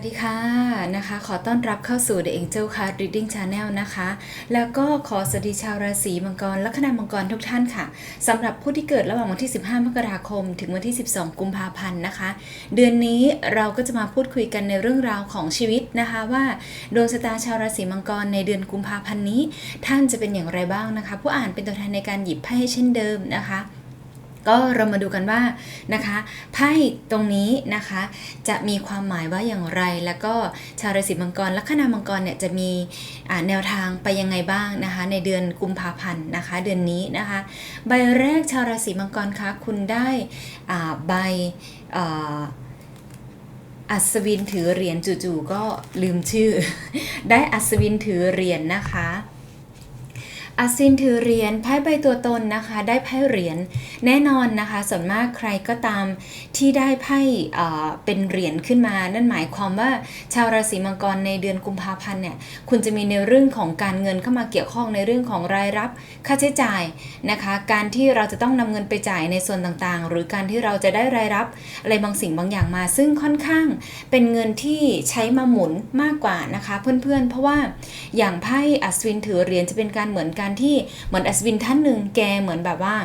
สวัสดีค่ะนะคะ ขอต้อนรับเข้าสู่ The Angel Card Reading Channel นะคะ แล้วก็ขอสวัสดีชาวราศีมังกรและคณะมังกรทุกท่านค่ะสำหรับผู้ที่เกิดระหว่างวันที่ 15 มกราคม ถึงวันที่ 12 กุมภาพันธ์นะคะ เดือนนี้เราก็จะมาพูดคุยกันในเรื่องราวของชีวิตนะคะว่าดวงชะตาชาวราศีมังกรในเดือนกุมภาพันธ์นี้ ท่านจะเป็นอย่างไรบ้างนะคะ ผู้อ่านเป็นตัวแทนในการหยิบไพ่เช่นเดิมนะคะ ก็เรามาดูกันว่านะคะไพ่ตรงนี้นะคะจะมีความหมายว่าอย่างไร แล้วก็ชาวราศีมังกรและคณะมังกรเนี่ยจะมีแนวทางไปยังไงบ้างนะคะ ในเดือนกุมภาพันธ์นะคะ เดือนนี้นะคะ ใบแรกชาวราศีมังกรคะคุณได้อ่าใบอัศวินถือเหรียญจู่ๆก็ลืมชื่อ ได้อัศวินถือเหรียญนะคะ อาซินถือเหรียญไพ่ใบตัวตนนะคะ ได้ไพ่เหรียญแน่นอนนะคะ ส่วนมากใครก็ตามที่ได้ไพ่เป็นเหรียญขึ้นมา นั่นหมายความว่าชาวราศีมังกรในเดือนกุมภาพันธ์เนี่ยคุณจะมีในเรื่องของการเงินเข้ามาเกี่ยวข้องในเรื่องของรายรับค่าใช้จ่ายนะคะ การที่เราจะต้องนำเงินไปจ่ายในส่วนต่างๆ หรือการที่เราจะได้รายรับอะไรบางสิ่งบางอย่างมา ซึ่งค่อนข้างเป็นเงินที่ใช้มาหมุนมากกว่านะคะ เพื่อนๆ เพราะว่าอย่างไพ่อัศวินถือเหรียญจะเป็นการเหมือนการที่เหมือนอัศวินท่านหนึ่งแกเหมือนแบบว่า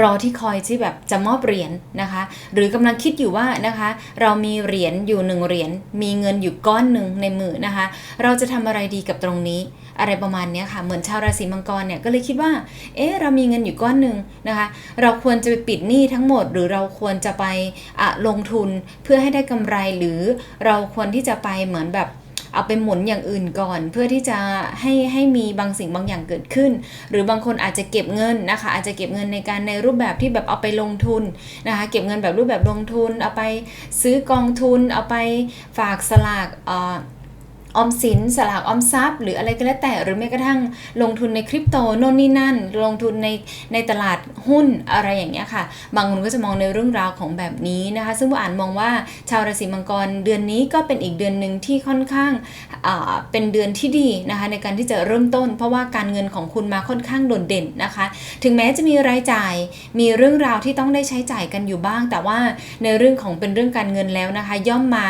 รอที่คอยที่แบบจะมอบเหรียญนะคะ หรือกำลังคิดอยู่ว่านะคะ เรามีเหรียญอยู่หนึ่งเหรียญมีเงินอยู่ก้อนหนึ่งในมือนะคะ เราจะทำอะไรดีกับตรงนี้ อะไรประมาณเนี้ยค่ะ เหมือนชาวราศีมังกรเนี่ยก็เลยคิดว่า เอ๊ะเรามีเงินอยู่ก้อนหนึ่งนะคะ เราควรจะไปปิดหนี้ทั้งหมด หรือเราควรจะไปะลงทุนเพื่อให้ได้กำไรหรือเราควรที่จะไปเหมือนแบบ เอาไปหมุนอย่างอื่นก่อน เพื่อที่จะให้ให้มีบางสิ่งบางอย่างเกิดขึ้น หรือบางคนอาจจะเก็บเงินนะคะ อาจจะเก็บเงินในการในรูปแบบที่แบบเอาไปลงทุนนะคะ เก็บเงินแบบรูปแบบลงทุน เอาไปซื้อกองทุน เอาไปฝากสลากเอ่อ ออมสินสลากออมทรัพย์ หรืออะไรก็แล้วแต่หรือแม้กระทั่งลงทุนในคริปโตโน่นนี่นั่น ลงทุนในในตลาดหุ้นอะไรอย่างเงี้ยค่ะ บางคนก็จะมองในเรื่องราวของแบบนี้นะคะ ซึ่งผู้อ่านมองว่าชาวราศีมังกรเดือนนี้ก็เป็นอีกเดือนหนึ่งที่ค่อนข้างอ่าเป็นเดือนที่ดีนะคะในการที่จะเริ่มต้น เพราะว่าการเงินของคุณมาค่อนข้างโดดเด่นนะคะ ถึงแม้จะมีรายจ่ายมีเรื่องราวที่ต้องได้ใช้จ่ายกันอยู่บ้าง แต่ว่าในเรื่องของเป็นเรื่องการเงินแล้วนะคะ ย่อมมา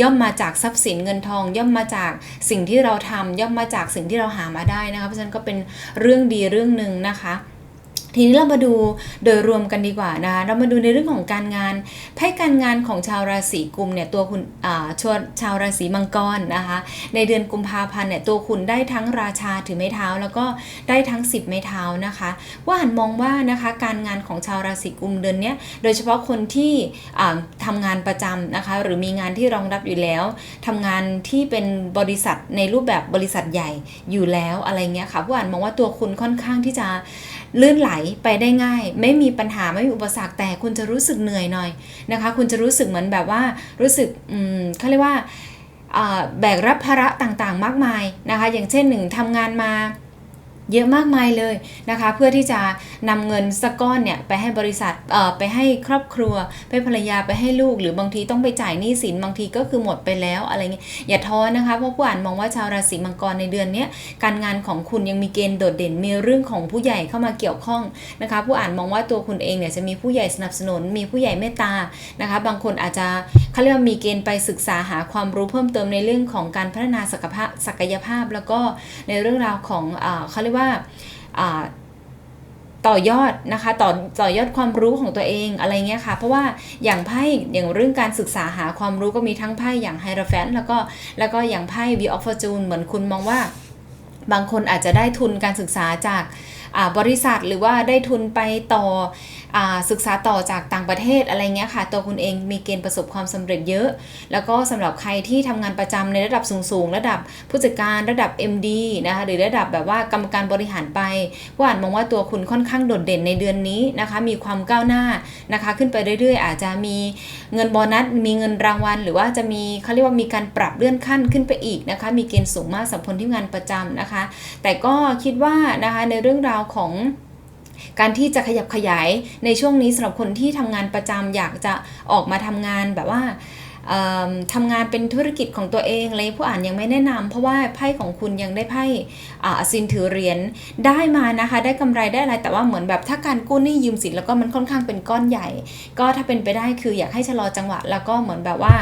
ย่อมมาจากทรัพย์สินเงินทอง ย่อมมาจากสิ่งที่เราทำย่อมมาจากสิ่งที่เราหามาได้นะคะเพราะฉะนั้นก็เป็นเรื่องดีเรื่องหนึ่งนะคะ ทีนี้เรามาดูโดยรวมกันดีกว่านะคะเรามาดูในเรื่องของการงานไพ่การงานของชาวราศีกุมเนี่ยตัวคุณชาวชาวราศีมังกรนะคะในเดือนกุมภาพันธ์เนี่ยตัวคุณได้ทั้งราชาถือไม้เท้า แล้วก็ได้ทั้ง 10 ไม้เท้านะคะว่าหันมองว่านะคะการงานของชาวราศีกุมเดือนนี้โดยเฉพาะคนที่อ่าทำงานประจำนะคะหรือมีงานที่รองรับอยู่แล้วทำงานที่เป็นบริษัทในรูปแบบบริษัทใหญ่อยู่แล้วอะไรเงี้ยค่ะผู้อ่านมองว่าตัวคุณค่อนข้างที่จะ ลื่นไหลไปได้ง่าย ไม่มีปัญหาไม่มีอุปสรรคแต่คุณจะรู้สึกเหนื่อยหน่อยนะคะ คุณจะรู้สึกเหมือนแบบว่ารู้สึกเขาเรียกว่าแบกรับภาระต่างๆ มากมายนะคะ อย่างเช่นหนึ่งทำงานมา เยอะมากมายเลยนะคะ เพื่อที่จะนำเงินสักก้อนเนี่ยไปให้บริษัทเอ่อไปให้ครอบครัว ไปภรรยาไปให้ลูก หรือบางทีต้องไปจ่ายหนี้สินบางทีก็คือหมดไปแล้วอะไรเงี้ยอย่าท้อนะคะเพราะผู้อ่านมองว่าชาวราศีมังกรในเดือนนี้การงานของคุณยังมีเกณฑ์โดดเด่นมีเรื่องของผู้ใหญ่เข้ามาเกี่ยวข้องนะคะ ผู้อ่านมองว่าตัวคุณเองเนี่ยจะมีผู้ใหญ่สนับสนุน มีผู้ใหญ่เมตตานะคะ บางคนอาจจะเขาเรียกว่ามีเกณฑ์ไปศึกษาหาความรู้เพิ่มเติมในเรื่องของการพัฒนาศักยภาพแล้วก็ในเรื่องราวของอ่าเขาเรียกว่าว่าต่อยอดนะคะต่อต่อยอดความรู้ของตัวเองอะไรเงี้ยค่ะ เพราะว่าอย่างไพ่อย่างเรื่องการศึกษาหาความรู้ก็มีทั้งไพ่อย่างไฮราแฟนแล้วก็แล้วก็อย่างไพ่วีออฟฟอร์จูนเหมือนคุณมองว่า บางคนอาจจะได้ทุนการศึกษาจากบริษัทหรือว่าได้ทุนไปต่ออศึกษาต่อจากต่างประเทศอะไรเงี้ยค่ะ ตัวคุณเองมีเกณฑ์ประสบความสำเร็จเยอะ แล้วก็สำหรับใครที่ทำงานประจำในระดับสูงๆ ระดับผู้จัดการระดับ MD นะคะหรือระดับแบบว่ากรรมการบริหารไปผู้อ่านมองว่าตัวคุณค่อนข้างโดดเด่นในเดือนนี้นะคะ มีความก้าวหน้านะคะ ขึ้นไปเรื่อยๆ อาจจะมีเงินโบนัสมีเงินรางวัล หรือว่าจะมีเขาเรียกว่ามีการปรับเลื่อนขั้นขึ้นไปอีกนะคะ มีเกณฑ์สูงมากสำหรับคนที่งานประจำนะคะแต่ก็คิดว่านะคะในเรื่องราวของการที่จะขยับขยายในช่วงนี้สำหรับคนที่ทำงานประจำอยากจะออกมาทำงานแบบว่าทำงานเป็นธุรกิจของตัวเองอะไรผู้อ่านยังไม่แนะนำเพราะว่าไพ่ของคุณยังได้ไพ่อ่าซินถือเหรียญได้มานะคะ ได้กำไรได้อะไรแต่ว่าเหมือนแบบถ้าการกู้หนี้ยืมสินแล้วก็มันค่อนข้างเป็นก้อนใหญ่ ก็ถ้าเป็นไปได้คืออยากให้ชะลอจังหวะ แล้วก็เหมือนแบบว่า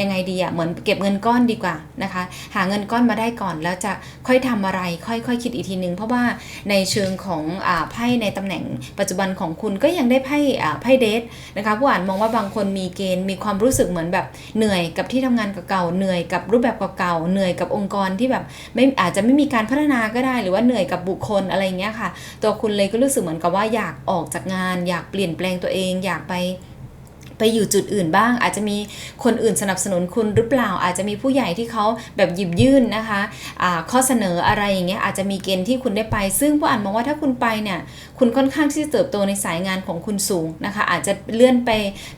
ยังไงดีอะเหมือนเก็บเงินก้อนดีกว่านะคะ หาเงินก้อนมาได้ก่อน แล้วจะค่อยทำอะไรค่อยๆคคิดอีกทีนึง เพราะว่าในเชิงของอไพ่ในตำแหน่งปัจจุบันของคุณก็ยังได้ไพ่ไพ่เดทนะคะผู้อ่านมองว่าบางคนมีเกณฑ์มีความรู้สึกเหมือนแบบเหนื่อยกับที่ทำงานเก่าๆเหนื่อยกับรูปแบบเก่าๆเหนื่อยกับองค์กรที่แบบไม่อาจจะไม่มีการพัฒนาก็ได้ หรือว่าเหนื่อยกับบุคคลอะไรเงี้ยค่ะ ตัวคุณเลยก็รู้สึกเหมือนกับว่าอยากออกจากงาน อยากเปลี่ยนแปลงตัวเอง อยากไป ไปอยู่จุดอื่นบ้าง อาจจะมีคนอื่นสนับสนุนคุณหรือเปล่า อาจจะมีผู้ใหญ่ที่เขาแบบหยิบยื่นนะคะะข้อเสนออะไรอย่างเงี้ยอาจจะมีเกณฑ์ที่คุณได้ไป ซึ่งผู้อ่านมองว่าถ้าคุณไปเนี่ยคุณค่อนข้างที่จะเติบโตในสายงานของคุณสูงนะคะ อาจจะเลื่อนไป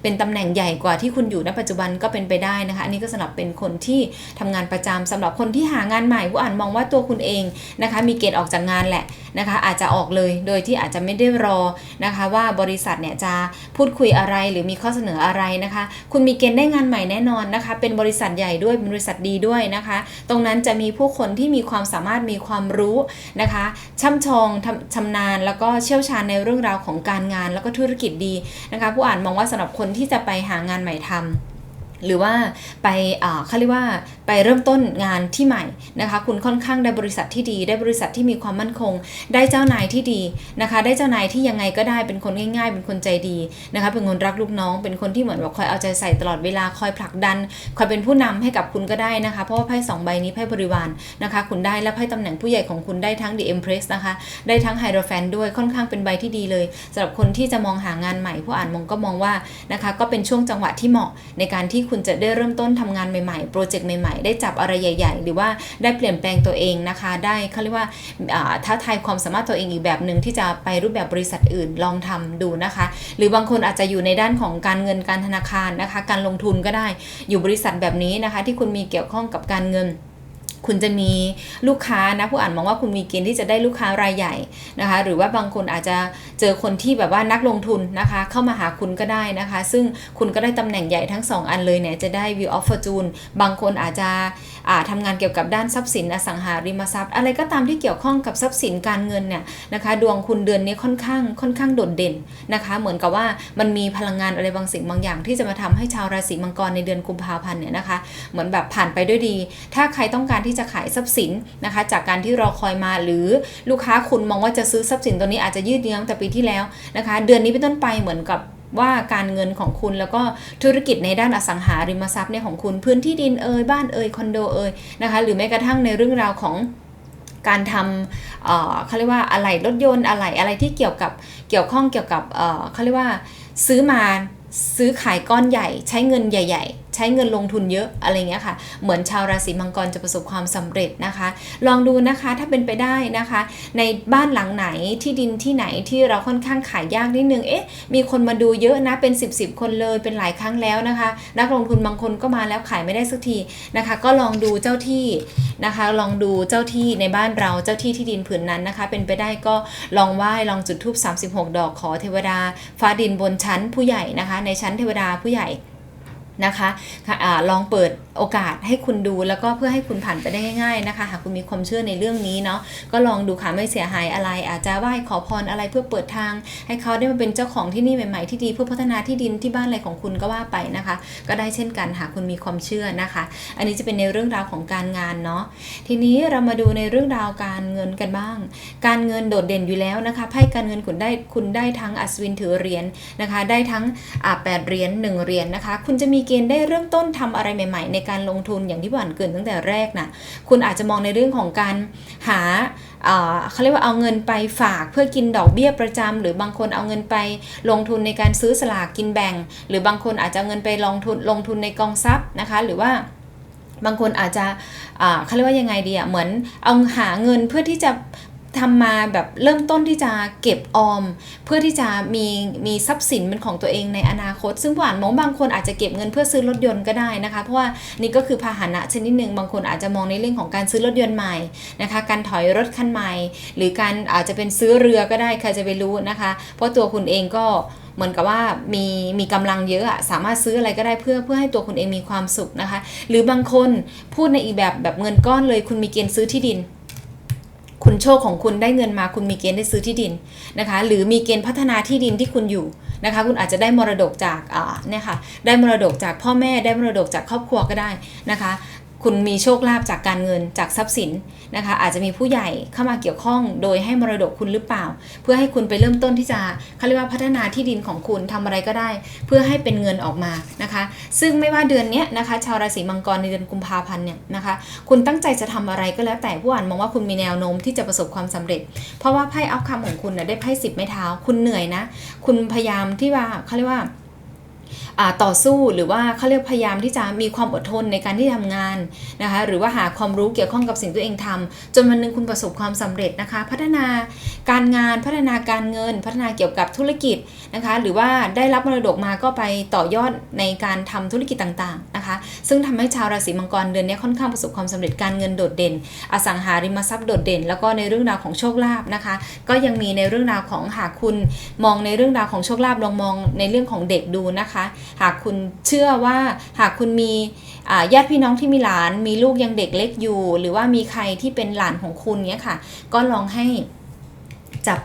เป็นตำแหน่งใหญ่กว่าที่คุณอยู่ณปัจจุบันก็เป็นไปได้นะคะ อันนี้ก็สำหรับเป็นคนที่ทำงานประจำสำหรับคนที่หางานใหม่ผู้อ่านมองว่าตัวคุณเองนะคะ มีเกณฑ์ออกจากงานแหละนะคะ อาจจะออกเลยโดยที่อาจจะไม่ได้รอนะคะ ว่าบริษัทเนี่ยจะพูดคุยอะไรหรือมีข้อเสนออะไรนะคะ คุณมีเกณฑ์ได้งานใหม่แน่นอนนะคะ เป็นบริษัทใหญ่ด้วยเป็นบริษัทดีด้วยนะคะ ตรงนั้นจะมีผู้คนที่มีความสามารถมีความรู้นะคะช่ำชองชำนาญแล้วก็เชี่ยวชาญในเรื่องราวของการงานแล้วก็ธุรกิจดีนะคะ ผู้อ่านมองว่าสำหรับคนที่จะไปหางานใหม่ทำ หรือว่าไปเขาเรียกว่าไปเริ่มต้นงานที่ใหม่นะคะ คุณค่อนข้างได้บริษัทที่ดี ได้บริษัทที่มีความมั่นคง ได้เจ้านายที่ดีนะคะ ได้เจ้านายที่ยังไงก็ได้เป็นคนง่าย ๆ เป็นคนใจดีนะคะ เป็นคนรักลูกน้อง เป็นคนที่เหมือนแบบคอยเอาใจใส่ตลอดเวลาคอยผลักดัน คอยเป็นผู้นำให้กับคุณก็ได้นะคะ เพราะว่าไพ่สองใบนี้ไพ่บริวารนะคะ คุณได้และไพ่ตำแหน่งผู้ใหญ่ของคุณได้ทั้ง The Empress นะคะ ได้ทั้ง Hierophant ด้วยค่อนข้างเป็นใบที่ดีเลยสำหรับคนที่จะมองหางานใหม่ผู้อ่านมองก็มองว่านะคะก็เป็นช่วงจังหวะที่เหมาะในการที่คุณจะได้เริ่มต้นทำงานใหม่ๆ โปรเจกต์ใหม่ๆ ได้จับอะไรใหญ่ ๆ หรือว่าได้เปลี่ยนแปลงตัวเองนะคะ ได้เขาเรียกว่าท้าทายความสามารถตัวเองอีกแบบหนึ่งที่จะไปรูปแบบบริษัทอื่นลองทำดูนะคะ หรือบางคนอาจจะอยู่ในด้านของการเงินการธนาคารนะคะ การลงทุนก็ได้อยู่บริษัทแบบนี้นะคะ ที่คุณมีเกี่ยวข้องกับการเงิน คุณจะมีลูกค้านะผู้อ่านมองว่าคุณมีเกณฑ์ที่จะได้ลูกค้ารายใหญ่นะคะ หรือว่าบางคนอาจจะเจอคนที่แบบว่านักลงทุนนะคะ เข้ามาหาคุณก็ได้นะคะ ซึ่งคุณก็ได้ตำแหน่งใหญ่ทั้ง 2 อันเลยเนี่ยจะได้ view of fortune บางคนอาจจะ ทำงานเกี่ยวกับด้านทรัพย์สินอสังหาริมทรัพย์ อะไรก็ตามที่เกี่ยวข้องกับทรัพย์สินการเงินเนี่ยนะคะ ดวงคุณเดือนนี้ค่อนข้างค่อนข้างโดดเด่นนะคะ เหมือนกับว่ามันมีพลังงานอะไรบางสิ่งบางอย่างที่จะมาทำให้ชาวราศีมังกรในเดือนกุมภาพันธ์เนี่ยนะคะ เหมือนแบบผ่านไปด้วยดี ถ้าใครต้องการที่จะขายทรัพย์สินนะคะ จากการที่รอคอยมาหรือลูกค้าคุณมองว่าจะซื้อทรัพย์สินตัวนี้อาจจะยืดเยื้องแต่ปีที่แล้วนะคะ เดือนนี้เป็นต้นไปเหมือนกับ ว่าการเงินของคุณแล้วก็ธุรกิจในด้านอสังหาริมทรัพย์เนี่ยของคุณพื้นที่ดินเอ่ยบ้านเอ่ยคอนโดเอ่ยนะคะหรือแม้กระทั่งในเรื่องราวของการทำเเขาเรียกว่าอะไรรถยนต์อะไรอะไรที่เกี่ยวกับเกี่ยวข้องเกี่ยวกับเขาเรียกว่าซื้อมาซื้อขายก้อนใหญ่ ใช้เงินใหญ่ ๆ ใช้เงินลงทุนเยอะอะไรเงี้ยค่ะ เหมือนชาวราศีมังกรจะประสบความสำเร็จนะคะ ลองดูนะคะถ้าเป็นไปได้นะคะ ในบ้านหลังไหนที่ดินที่ไหนที่เราค่อนข้างขายยากนิดนึงเอ๊ะมีคนมาดูเยอะนะเป็น 10บสคนเลยเป็นหลายครั้งแล้วนะคะ นักลงทุนบางคนก็มาแล้วขายไม่ได้สักทีนะคะ ก็ลองดูเจ้าที่นะคะ ลองดูเจ้าที่ในบ้านเราเจ้าที่ที่ดินผืนนั้นนะคะ เป็นไปได้ก็ลองไหว้ลองจุดธูป36 ดอกขอเทวดา ฟ้าดินบนชั้นผู้ใหญ่นะคะ ในชั้นเทวดาผู้ใหญ่ นะคะอะลองเปิดโอกาสให้คุณดูแล้วก็เพื่อให้คุณผ่านไปได้ง่ายๆนะคะ หากคุณมีความเชื่อในเรื่องนี้เนาะก็ลองดูค่ะไม่เสียหายอะไร อาจจะไหว้ขอพรอะไรเพื่อเปิดทาง ให้เขาได้มาเป็นเจ้าของที่นี่ใหม่ๆที่ดีเพื่อพัฒนาที่ดินที่บ้านอะไรของคุณก็ว่าไปนะคะ ก็ได้เช่นกันหากคุณมีความเชื่อนะคะ อันนี้จะเป็นในเรื่องราวของการงานเนาะทีนี้เรามาดูในเรื่องราวการเงินกันบ้าง การเงินโดดเด่นอยู่แล้วนะคะไพ่การเงินคุณได้คุณได้ทั้งอัศวินถือเหรียญนะคะ ได้ทั้งอ่าแปดเหรียญหนึ่งเหรียญนะคะ คุณจะมีเกณฑ์ได้เริ่มต้นทำอะไรใหม่ ๆ ในการลงทุนอย่างที่ผ่านเกินตั้งแต่แรกนะคุณอาจจะมองในเรื่องของการหาเขาเรียกว่าเอาเงินไปฝากเพื่อกินดอกเบี้ยประจำหรือบางคนเอาเงินไปลงทุนในการซื้อสลากกินแบ่ง หรือบางคนอาจจะเงินไปลงทุนลงทุนในกองทรัพย์นะคะหรือว่าบางคนอาจจะเขาเรียกว่ายังไงดีอะเหมือนเอาหาเงินเพื่อที่จะ ทำมาแบบเริ่มต้นที่จะเก็บออม เพื่อที่จะมีมีทรัพย์สินเป็นของตัวเองในอนาคต ซึ่งผู้อ่านมองบางคนอาจจะเก็บเงินเพื่อซื้อรถยนต์ก็ได้นะคะ เพราะว่านี่ก็คือพาหนะชนิดหนึ่งบางคนอาจจะมองในเรื่องของการซื้อรถยนต์ใหม่นะคะ การถอยรถคันใหม่ หรือการอาจจะเป็นซื้อเรือก็ได้ใครจะไปรู้นะคะ เพราะตัวคุณเองก็เหมือนกับว่ามีมีกำลังเยอะอะสามารถซื้ออะไรก็ได้เพื่อเพื่อให้ตัวคุณเองมีความสุขนะคะ หรือบางคนพูดในอีกแบบแบบเงินก้อนเลยคุณมีเกณฑ์ซื้อที่ดิน คุณโชคของคุณได้เงินมาคุณมีเกณฑ์ได้ซื้อที่ดินนะคะ หรือมีเกณฑ์พัฒนาที่ดินที่คุณอยู่นะคะ คุณอาจจะได้มรดกจากเนี่ยค่ะได้มรดกจากพ่อแม่ได้มรดกจากครอบครัวก็ได้นะคะ คุณมีโชคลาภจากการเงินจากทรัพย์สินนะคะ อาจจะมีผู้ใหญ่เข้ามาเกี่ยวข้องโดยให้มรดกคุณหรือเปล่า เพื่อให้คุณไปเริ่มต้นที่จะเขาเรียกว่าพัฒนาที่ดินของคุณทำอะไรก็ได้ เพื่อให้เป็นเงินออกมานะคะ ซึ่งไม่ว่าเดือนนี้นะคะ ชาวราศีมังกรในเดือนกุมภาพันธ์เนี่ยนะคะ คุณตั้งใจจะทำอะไรก็แล้วแต่ผู้อ่านมองว่าคุณมีแนวโน้มที่จะประสบความสำเร็จ เพราะว่าไพ่เอาคำของคุณนะได้ไพ่สิบไม้เท้า คุณเหนื่อยนะ คุณพยายามที่ว่าเขาเรียกว่า ต่อสู้หรือว่าเขาเรียกพยายามที่จะมีความอดทนในการที่ทำงานนะคะหรือว่าหาความรู้เกี่ยวข้องกับสิ่งตัวเองทำจนวันหนึงคุณประสบความสำเร็จนะคะ พัฒนาการงานพัฒนาการเงิน พัฒนาเกี่ยวกับธุรกิจนะคะ หรือว่าได้รับมรดกมาก็ไปต่อยอดในการทำธุรกิจต่างๆนะคะ ซึ่งทำให้ชาวราศีมังกรเดือนนี้ค่อนข้างประสบความสำเร็จการเงินโดดเด่น อสังหาริมทรัพย์โดดเด่น แล้วก็ในเรื่องราวของโชคลาภนะคะ ก็ยังมีในเรื่องราวของหากคุณมองในเรื่องราวของโชคลาภลองมองในเรื่องของเด็กดูนะคะหากคุณเชื่อว่าหากคุณมีญาติพี่น้องที่มีหลาน มีลูกยังเด็กเล็กอยู่ หรือว่ามีใครที่เป็นหลานของคุณเนี้ยค่ะ ก็ลองให้จับ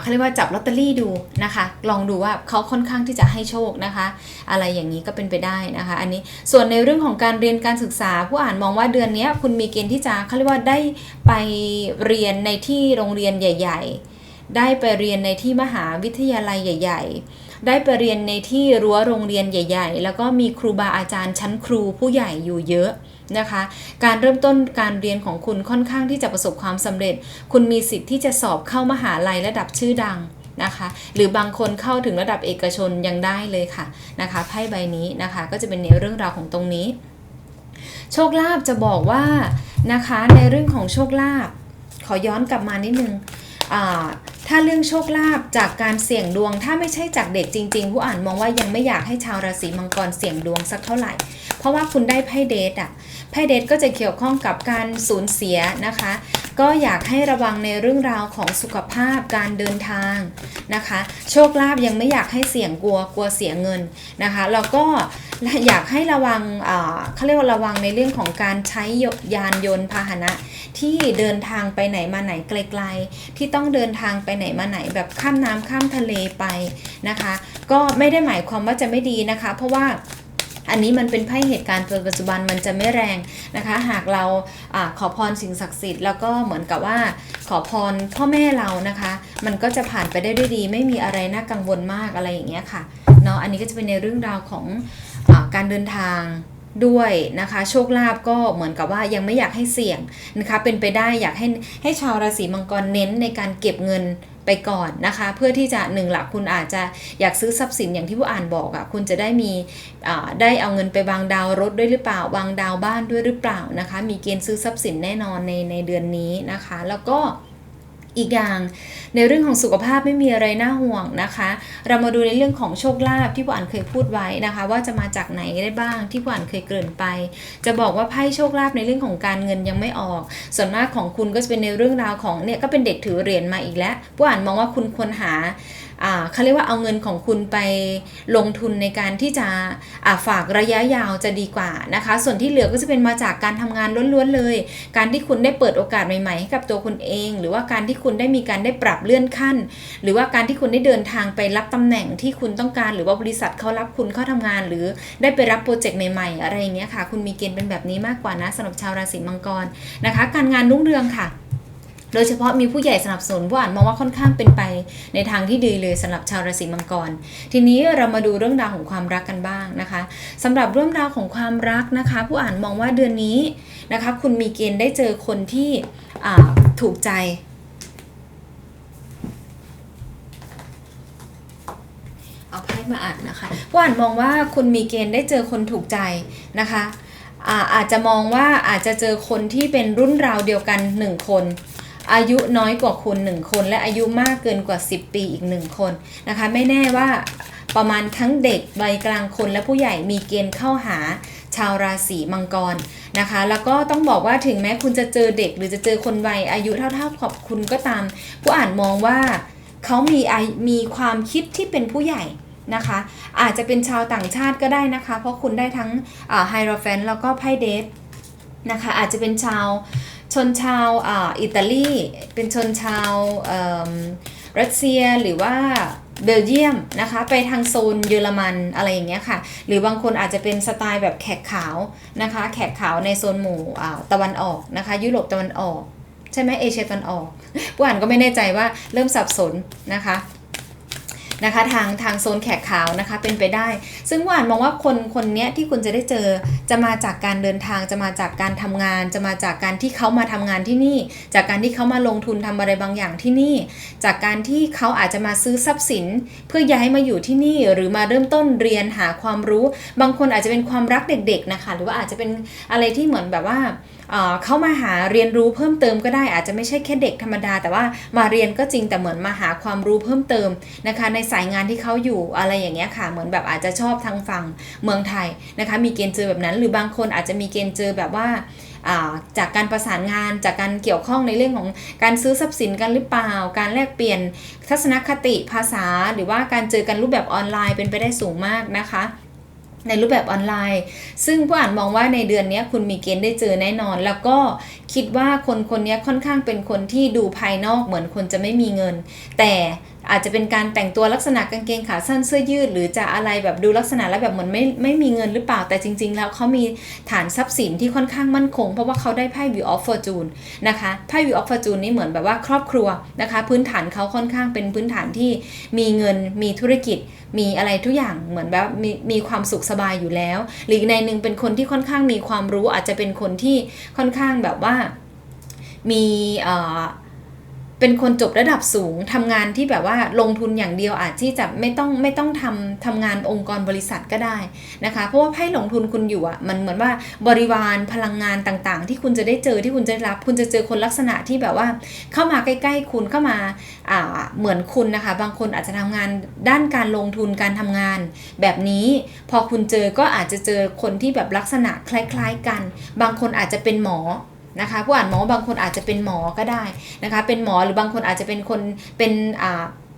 เขาเรียกว่าจับลอตเตอรี่ดูนะคะ ลองดูว่าเขาค่อนข้างที่จะให้โชคนะคะ อะไรอย่างนี้ก็เป็นไปได้นะคะ อันนี้ส่วนในเรื่องของการเรียนการศึกษา ผู้อ่านมองว่าเดือนนี้คุณมีเกณฑ์ที่จะเขาเรียกว่าได้ไปเรียนในที่โรงเรียนใหญ่ ๆ ได้ไปเรียนในที่มหาวิทยาลัยใหญ่ ๆ ได้ไปเรียนในที่รั้วโรงเรียนใหญ่ ๆ แล้วก็มีครูบาอาจารย์ชั้นครูผู้ใหญ่อยู่เยอะนะคะ การเริ่มต้นการเรียนของคุณค่อนข้างที่จะประสบความสำเร็จ คุณมีสิทธิ์ที่จะสอบเข้ามหาลัยระดับชื่อดังนะคะ หรือบางคนเข้าถึงระดับเอกชนยังได้เลยค่ะนะคะไพ่ใบนี้นะคะก็จะเป็นในเรื่องราวของตรงนี้ โชคลาภจะบอกว่านะคะในเรื่องของโชคลาภขอย้อนกลับมานิดนึง ถ้าเรื่องโชคลาภจากการเสี่ยงดวง ถ้าไม่ใช่จากเด็กจริง ๆ ผู้อ่านมองว่ายังไม่อยากให้ชาวราศีมังกรเสี่ยงดวงสักเท่าไหร่ เพราะว่าคุณได้ไพ่เดทอะไพ่เดทก็จะเกี่ยวข้องกับการสูญเสียนะคะ ก็อยากให้ระวังในเรื่องราวของสุขภาพการเดินทางนะคะ โชคลาภยังไม่อยากให้เสี่ยงกลัวกลัวเสียเงินนะคะแล้วก็อยากให้ระวังเขาเรียกว่าระวังในเรื่องของการใช้ยานยนต์พาหนะ ที่เดินทางไปไหนมาไหนไกล ๆ ที่ต้องเดินทางไปไหนมาไหนแบบข้ามน้ำข้ามทะเลไปนะคะ ก็ไม่ได้หมายความว่าจะไม่ดีนะคะ เพราะว่า อันนี้มันเป็นไพ่เหตุการณ์ปัจจุบันมันจะไม่แรงนะคะ หากเราอขอพรสิ่งศักดิ์สิทธิ์แล้วก็เหมือนกับว่าขอพรพ่อแม่เรานะคะ มันก็จะผ่านไปได้ด้วยดี ไม่มีอะไรน่ากังวลมากอะไรอย่างเงี้ยค่ะเนาะอันนี้ก็จะเป็นในเรื่องราวของอการเดินทางด้วยนะคะ โชคลาภก็เหมือนกับว่ายังไม่อยากให้เสี่ยงนะคะ เป็นไปได้อยากให้ให้ชาวราศีมังกรเน้นในการเก็บเงิน ไปก่อนนะคะ เพื่อที่จะหนึ่งหลักคุณอาจจะอยากซื้อทรัพย์สินอย่างที่ผู้อ่านบอกอะ่ะคุณจะได้มีได้เอาเงินไปวางดาวรถด้วยหรือเปล่า วางดาวบ้านด้วยหรือเปล่านะคะ มีเกณฑ์ซื้อทรัพย์สินแน่นอนในในเดือนนี้นะคะ แล้วก็ อีกอย่างในเรื่องของสุขภาพไม่มีอะไรน่าห่วงนะคะ เรามาดูในเรื่องของโชคลาภที่ผู้อ่านเคยพูดไว้นะคะ ว่าจะมาจากไหนได้บ้างที่ผู้อ่านเคยเกริ่นไป จะบอกว่าไพ่โชคลาภในเรื่องของการเงินยังไม่ออก ส่วนมากของคุณก็จะเป็นในเรื่องราวของเนี่ยก็เป็นเด็กถือเหรียญมาอีกแล้วผู้อ่านมองว่าคุณควรหาอ่าเขาเรียกว่าเอาเงินของคุณไปลงทุนในการที่จะาฝากระยะยาวจะดีกว่านะคะ ส่วนที่เหลือก็จะเป็นมาจากการทำงานล้วนๆเลย การที่คุณได้เปิดโอกาสใหม่ๆให้กับตัวคุณเอง หรือว่าการที่คุณได้มีการได้ปรับเลื่อนขั้น หรือว่าการที่คุณได้เดินทางไปรับตำแหน่งที่คุณต้องการ หรือว่าบริษัทเขารับคุณเข้าทำงาน หรือได้ไปรับโปรเจกต์ใหม่ๆ อะไรอย่างเงี้ยค่ะ คุณมีเกณฑ์เป็นแบบนี้มากกว่านะสำหรับชาวราศีมังกรนะคะ การงานรุ่งเรืองค่ะโดยเฉพาะมีผู้ใหญ่สนับสนุนผู้อ่านมองว่าค่อนข้างเป็นไปในทางที่ดีเลยสำหรับชาวราศีมังกร ทีนี้เรามาดูเรื่องราวของความรักกันบ้างนะคะสำหรับเรื่องราวของความรักนะคะ ผู้อ่านมองว่าเดือนนี้นะคะ คุณมีเกณฑ์ได้เจอคนที่ถูกใจ ไพ่มาอ่านนะคะผู้อ่านมองว่าคุณมีเกณฑ์ได้เจอคนถูกใจนะคะอาอาจจะมองว่าอาจจะเจอคนที่เป็นรุ่นราวเดียวกัน 1 คน อายุน้อยกว่าคุณ 1 คน และอายุมากเกินกว่า 10 ปีอีก 1 คนนะคะไม่แน่ว่าประมาณทั้งเด็กวัยกลางคนและผู้ใหญ่มีเกณฑ์เข้าหาชาวราศีมังกรนะคะ แล้วก็ต้องบอกว่าถึงแม้คุณจะเจอเด็ก หรือจะเจอคนวัยอายุเท่าๆกับคุณก็ตาม ผู้อ่านมองว่าเขามีอมีความคิดที่เป็นผู้ใหญ่ นะคะ อาจจะเป็นชาวต่างชาติก็ได้นะคะ เพราะคุณได้ทั้งไฮโรแฟนแล้วก็ไพ่เดทนะคะ อาจจะเป็นชาวชนชาวอาอิตาลี เป็นชนชาวรัสเซียหรือว่าเบลเยียมนะคะ ไปทางโซนเยอรมันอะไรอย่างเงี้ยค่ะ หรือบางคนอาจจะเป็นสไตล์แบบแขกขาวนะคะ แขกขาวในโซนหมู่ตะวันออกนะคะ ยุโรปตะวันออก ใช่ไหมเอเชียตะวันออกผู้อ่านก็ไม่แน่ใจว่าเริ่มสับสนนะคะ นะคะทางทางโซนแขกขาวนะคะเป็นไปได้ ซึ่งผู้อ่านมองว่าคนคนเนี้ยที่คุณจะได้เจอจะมาจากการเดินทางจะมาจากการทำงาน จะมาจากการที่เขามาทำงานที่นี่ จากการที่เขามาลงทุนทำอะไรบางอย่างที่นี่ จากการที่เขาอาจจะมาซื้อทรัพย์สิน เพื่อย้ายมาอยู่ที่นี่หรือมาเริ่มต้นเรียนหาความรู้ บางคนอาจจะเป็นความรักเด็ก ๆนะคะ หรือว่าอาจจะเป็นอะไรที่เหมือนแบบว่า เอ่อเขามาหาเรียนรู้เพิ่มเติมก็ได้อาจจะไม่ใช่แค่เด็กธรรมดา แต่ว่ามาเรียนก็จริงแต่เหมือนมาหาความรู้เพิ่มเติมนะคะ ในสายงานที่เขาอยู่อะไรอย่างเงี้ยค่ะ เหมือนแบบอาจจะชอบทางฝั่งเมืองไทยนะคะ มีเกณฑ์เจอแบบนั้น หรือบางคนอาจจะมีเกณฑ์เจอแบบว่าอ่าจากการประสานงานจากการเกี่ยวข้องในเรื่องของการซื้อทรัพย์สินกันหรือเปล่า การแลกเปลี่ยนทัศนคติภาษา หรือว่าการเจอกันรูปแบบออนไลน์เป็นไปได้สูงมากนะคะ ในรูปแบบออนไลน์ ซึ่งผู้อ่านมองว่าในเดือนนี้คุณมีเกณฑ์ได้เจอแน่นอน แล้วก็คิดว่าคนคนนี้ค่อนข้างเป็นคนที่ดูภายนอกเหมือนคนจะไม่มีเงิน แต่ อาจจะเป็นการแต่งตัวลักษณะกางเกงขาสั้นเสื้อยืด หรือจะอะไรแบบดูลักษณะแล้วแบบเหมือนไม่ไม่มีเงินหรือเปล่าแต่จริง ๆ แล้วเขามีฐานทรัพย์สินที่ค่อนข้างมั่นคง เพราะว่าเขาได้ไพ่ View of Fortune นะคะไพ่ View of Fortune นี่เหมือนแบบว่าครอบครัวนะคะ พื้นฐานเขาค่อนข้างเป็นพื้นฐานที่มีเงินมีธุรกิจ มีอะไรทุกอย่างเหมือนแบบมีมีความสุขสบายอยู่แล้ว หรือในหนึ่งเป็นคนที่ค่อนข้างมีความรู้อาจจะเป็นคนที่ค่อนข้างแบบว่ามี เป็นคนจบระดับสูงทำงานที่แบบว่าลงทุนอย่างเดียวอาจที่จะไม่ต้องไม่ต้องทำทำงานองค์กรบริษัทก็ได้นะคะ เพราะว่าไพ่ลงทุนคุณอยู่อะมันเหมือนว่าบริวารพลังงานต่างๆ ที่คุณจะได้เจอที่คุณจะรับ คุณจะเจอคนลักษณะที่แบบว่า เข้ามาใกล้ ๆ คุณเข้ามาอ่าเหมือนคุณนะคะ บางคนอาจจะทำงานด้านการลงทุนการทำงาน แบบนี้พอคุณเจอก็อาจจะเจอคนที่แบบลักษณะคล้าย ๆ กัน บางคนอาจจะเป็นหมอ นะคะผู้อ่านหมอบางคนอาจจะเป็นหมอก็ได้นะคะ เป็นหมอหรือบางคนอาจจะเป็นคนเป็น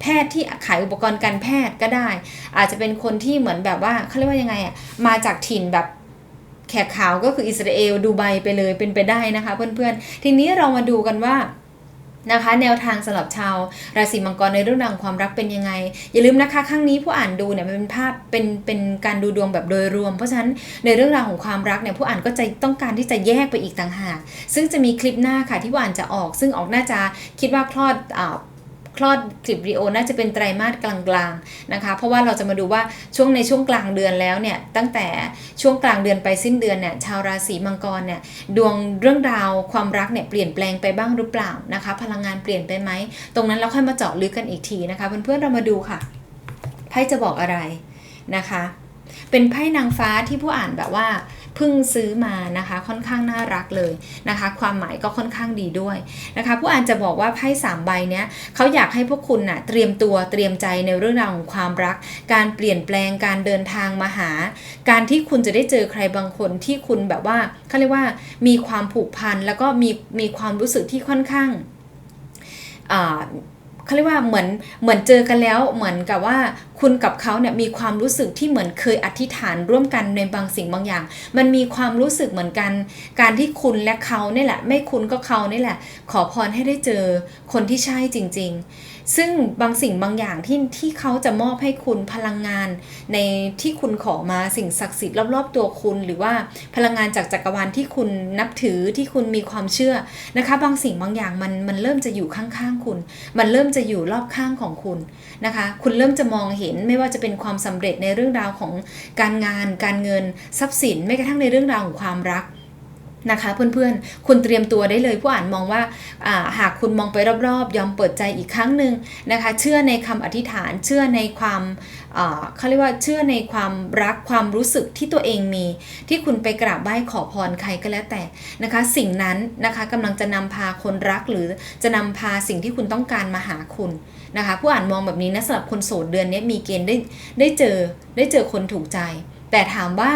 แพทย์ที่ขายอุปกรณ์การแพทย์ก็ได้ อาจจะเป็นคนที่เหมือนแบบว่าเขาเรียกว่ายังไงอะมาจากถิ่นแบบแขกขาวก็คืออิสราเอลดูไบไปเลยเป็นไปได้นะคะ เพื่อนๆ ทีนี้เรามาดูกันว่า นะคะ แนวทางสำหรับชาวราศีมังกรในเรื่องราวความรักเป็นยังไง อย่าลืมนะคะครั้งนี้ผู้อ่านดูเนี่ยมันเป็นภาพเป็นเป็นการดูดวงแบบโดยรวม เพราะฉะนั้นในเรื่องราวของความรักเนี่ยผู้อ่านก็จะต้องการที่จะแยกไปอีกต่างหาก ซึ่งจะมีคลิปหน้าค่ะที่ผู้อ่านจะออก ซึ่งออกน่าจะคิดว่าคลอดอ่า คลอดคลิปวิดีโอน่าจะเป็นไตรมาสกลางๆนะคะ เพราะว่าเราจะมาดูว่าช่วงในช่วงกลางเดือนแล้วเนี่ยตั้งแต่ช่วงกลางเดือนไปสิ้นเดือนเนี่ยชาวราศีมังกรเนี่ยดวงเรื่องราวความรักเนี่ยเปลี่ยนแปลงไปบ้างหรือเปล่านะคะ พลังงานเปลี่ยนไปไหมตรงนั้นเราค่อยมาเจาะลึกกันอีกทีนะคะเพื่อนๆเรามาดูค่ะไพ่จะบอกอะไรนะคะ เป็นไพ่นางฟ้าที่ผู้อ่านแบบว่า เพิ่งซื้อมานะคะ ค่อนข้างน่ารักเลยนะคะ ความหมายก็ค่อนข้างดีด้วยนะคะ ผู้อ่านจะบอกว่าไพ่สามใบเนี้ยเขาอยากให้พวกคุณน่ะเตรียมตัวเตรียมใจในเรื่องราวของความรัก การเปลี่ยนแปลงการเดินทางมาหา การที่คุณจะได้เจอใครบางคนที่คุณแบบว่าเขาเรียกว่ามีความผูกพันแล้วก็มีมีความรู้สึกที่ค่อนข้างเขาเรียกว่าเหมือนเหมือนเจอกันแล้วเหมือนกับว่า คุณกับเขาเนี่ยมีความรู้สึกที่เหมือนเคยอธิษฐานร่วมกันในบางสิ่งบางอย่าง มันมีความรู้สึกเหมือนกัน การที่คุณและเขาเนี่ยแหละ ไม่คุณก็เขานี่แหละ ขอพรให้ได้เจอคนที่ใช่จริง ๆ ซึ่งบางสิ่งบางอย่างที่ที่เขาจะมอบให้คุณพลังงาน ในที่คุณขอมาสิ่งศักดิ์สิทธิ์รอบๆตัวคุณ หรือว่าพลังงานจากจักรวาลที่คุณนับถือที่คุณมีความเชื่อนะคะ บางสิ่งบางอย่างมันมันเริ่มจะอยู่ข้างๆคุณ มันเริ่มจะอยู่รอบข้างของคุณนะคะ คุณเริ่มจะมองเห็นไม่ว่าจะเป็นความสำเร็จในเรื่องราวของการงาน การเงินทรัพย์สินแม้กระทั่งในเรื่องราวของความรัก นะคะเพื่อนๆ คุณเตรียมตัวได้เลยผู้อ่านมองว่าาหากคุณมองไปรอบๆ ยอมเปิดใจอีกครั้งหนึ่งนะคะ เชื่อในคำอธิษฐาน เชื่อในความเขาเรียกว่าเชื่อในความรักความรู้สึกที่ตัวเองมี ที่คุณไปกราบไหว้ขอพรใครก็แล้วแต่นะคะ สิ่งนั้นนะคะกำลังจะนำพาคนรักหรือจะนำพาสิ่งที่คุณต้องการมาหาคุณนะคะ ผู้อ่านมองแบบนี้นะสำหรับคนโสดเดือนนี้มีเกณฑ์ได้ได้เจอได้เจอคนถูกใจ แต่ถามว่า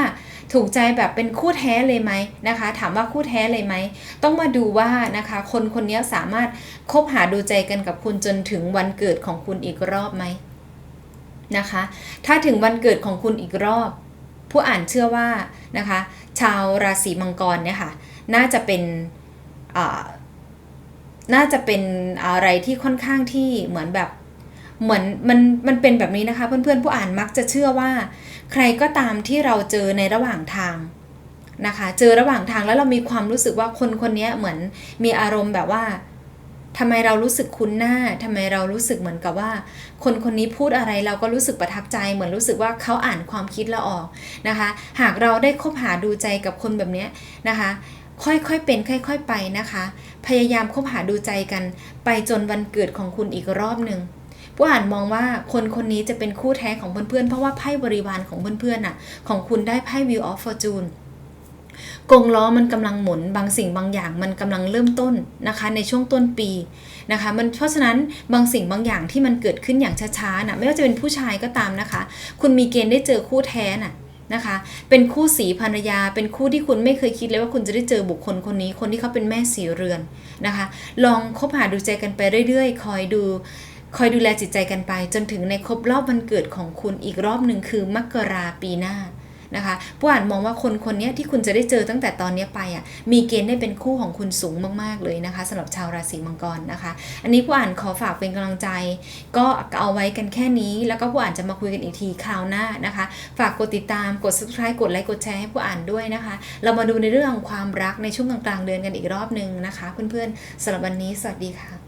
ถูกใจแบบเป็นคู่แท้เลยไหมนะคะ ถามว่าคู่แท้เลยไหม ต้องมาดูว่านะคะ คนคนนี้สามารถคบหาดูใจกันกับคุณจนถึงวันเกิดของคุณอีกรอบไหมนะคะ ถ้าถึงวันเกิดของคุณอีกรอบ ผู้อ่านเชื่อว่านะคะ ชาวราศีมังกรเนี่ยค่ะ น่าจะเป็นอ่าน่าจะเป็นอะไรที่ค่อนข้างที่เหมือนแบบเหมือนมันมันเป็นแบบนี้นะคะ เพื่อนๆผู้อ่านมักจะเชื่อว่า ใครก็ตามที่เราเจอในระหว่างทางนะคะ เจอระหว่างทางแล้วเรามีความรู้สึกว่าคนคนนี้เหมือนมีอารมณ์แบบว่าทำไมเรารู้สึกคุ้นหน้าทำไมเรารู้สึกเหมือนกับว่า คนคนนี้พูดอะไรเราก็รู้สึกประทับใจ เหมือนรู้สึกว่าเขาอ่านความคิดเราออกนะคะ หากเราได้คบหาดูใจกับคนแบบนี้นะคะ ค่อยๆเป็น ค่อย ๆ ไปนะคะ พยายามคบหาดูใจกัน ไปจนวันเกิดของคุณอีกรอบหนึ่ง ผู้อ่านมองว่าคนคนนี้จะเป็นคู่แท้ของเพื่อนๆ เพราะว่าไพ่บริวารของเพื่อนๆน่ะ ของคุณได้ไพ่ Wheel of Fortune กงล้อมันกำลังหมุนบางสิ่งบางอย่างมันกำลังเริ่มต้นนะคะ ในช่วงต้นปีนะคะมันเพราะฉะนั้นบางสิ่งบางอย่างที่มันเกิดขึ้นอย่างช้าๆน่ะไม่ว่าจะเป็นผู้ชายก็ตามนะคะ คุณมีเกณฑ์ได้เจอคู่แท้น่ะนะคะ เป็นคู่สีภรรยา เป็นคู่ที่คุณไม่เคยคิดเลยว่าคุณจะได้เจอบุคคลคนนี้ คนที่เขาเป็นแม่สีเรือนนะคะ ลองคบหาดูใจกันไปเรื่อยๆ คอยดู คอยดูแลจิตใจกันไป จนถึงในครบรอบวันเกิดของคุณอีกรอบหนึ่งคือมกราปีหน้านะคะผู้อ่านมองว่าคนคนนี้ที่คุณจะได้เจอตั้งแต่ตอนนี้ไปอะมีเกณฑ์ได้เป็นคู่ของคุณสูงมาก ๆ เลยนะคะสำหรับชาวราศีมังกรนะคะ อันนี้ผู้อ่านขอฝากเป็นกำลังใจ ก็เอาไว้กันแค่นี้ แล้วก็ผู้อ่านจะมาคุยกันอีกทีคราวหน้านะคะ ฝากกดติดตามกด subscribe กดไลค์กดแชร์ให้ผู้อ่านด้วยนะคะ เรามาดูในเรื่องของความรักในช่วงกลางๆเดือนกันอีกรอบหนึ่งนะคะ เพื่อนๆสำหรับวันนี้สวัสดีค่ะ